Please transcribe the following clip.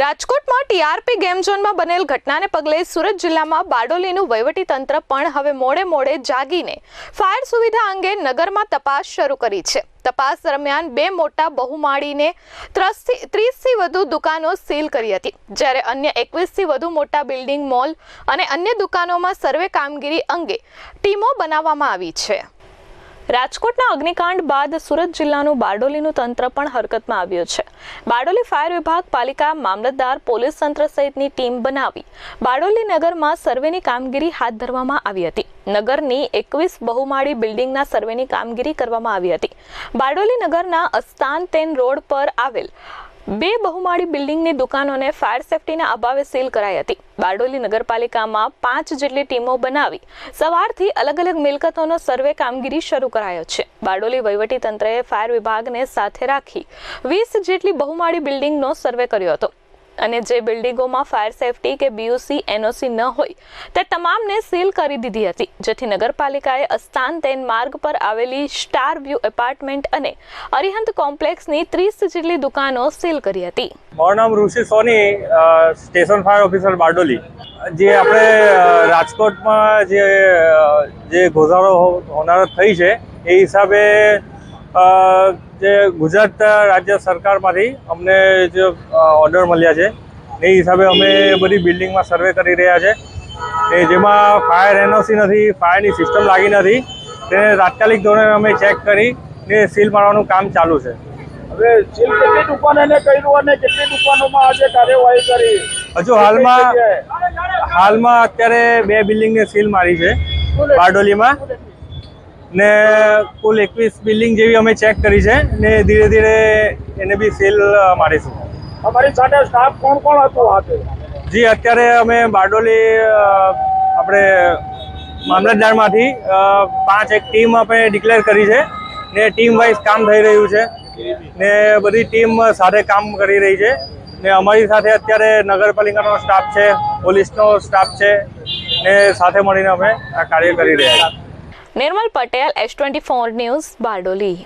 રાજકોટમાં TRP game ઝોનમાં બનેલ ઘટનાને પગલે સુરત જિલ્લામાં બારડોલીનું તંત્ર પણ હવે મોડે મોડે જાગીને ફાયર સુવિધા અંગે નગરમાં તપાસ શરૂ કરી છે. તપાસ દરમિયાન બે મોટા બહુમાળીને ત્રીસથી વધુ દુકાનો સીલ કરી હતી. જ્યારે અન્ય એકવીસથી વધુ મોટા બિલ્ડિંગ, મોલ અને અન્ય દુકાનોમાં સર્વે કામગીરી અંગે ટીમો બનાવવામાં આવી છે. રાજકોટના અગ્નિકાંડ બાદ સુરત જિલ્લાનું બારડોલીનું તંત્ર પણ હરકતમાં આવ્યું છે. બારડોલી ફાયર વિભાગ, પાલિકા, મામલતદાર, પોલીસ તંત્ર સહિતની ટીમ બનાવી બારડોલી નગરમાં સર્વેની કામગીરી હાથ ધરવામાં આવી હતી. નગરની એકવીસ બહુમાળી બિલ્ડિંગના સર્વેની કામગીરી કરવામાં આવી હતી. બારડોલી નગરના અસ્તાન તેન રોડ પર આવેલ બે બહુમાળી બિલ્ડિંગની દુકાનોને ફાયર સેફટીના અભાવે સીલ કરાઈ હતી. બારડોલી નગરપાલિકામાં પાંચ જેટલી ટીમો બનાવી સવારથી અલગ અલગ મિલકતોનો સર્વે કામગીરી શરૂ કરાયો છે. બારડોલી વહીવટી તંત્રએ ફાયર વિભાગને સાથે રાખી વીસ જેટલી બહુમાળી બિલ્ડિંગનો સર્વે કર્યો હતો. અને જે બિલ્ડિંગોમાં ફાયર સેફટી કે બીયુસી એનઓસી ન હોય, તે તમામને સીલ કરી દીધી હતી. જેથી નગરપાલિકાએ અસ્તાન તેન માર્ગ પર આવેલી સ્ટાર વ્યૂ એપાર્ટમેન્ટ અને અરિહંત કોમ્પ્લેક્સની ત્રીસ જેટલી દુકાનો સીલ કરી હતી. મારું નામ Rishi Soni station fire officer Bardoli. જે આપણે રાજકોટમાં જે જે ગોઝારો હોનારત થઈ છે, એ હિસાબે જે ગુજરાત રાજ્ય સરકારમાંથી અમને જે ઓર્ડર મળ્યા છે એ હિસાબે અમે બધી બિલ્ડિંગમાં સર્વે કરી રહ્યા છે. એ જેમાં ફાયર એનઓસી નથી ફાયરની સિસ્ટમ લાગી નથી તેને તાત્કાલિક ધોરણે અમે ચેક કરી ને સીલ મારવાનું કામ ચાલુ છે. હવે સીલ કેટલી દુકાન એને કર્યું અને કેટલી દુકાનોમાં આજે કાર્યવાહી કરી? હજુ હાલમાં હાલમાં અત્યારે બે બિલ્ડિંગને સીલ મારી છે બારડોલીમાં. ને કુલ એકવીસ બિલ્ડિંગ જેવી અમે ચેક કરી છે ને ધીરે ધીરે એને બી સેલ મારીશું. અમારી સાથે સ્ટાફ કોણ કોણ હતો હાથે જી અત્યારે અમે બારડોલી આપણે મામલતદારમાંથી પાંચ એક ટીમ આપણે ડિક્લેર કરી છે ને ટીમ વાઇઝ કામ થઈ રહ્યું છે ને બધી ટીમ સાથે કામ કરી રહી છે ને અમારી સાથે અત્યારે નગરપાલિકાનો સ્ટાફ છે પોલીસનો સ્ટાફ છે ને સાથે મળીને અમે આ કાર્ય કરી રહ્યા છીએ. Nirmal Patel S twenty four news Bardoli.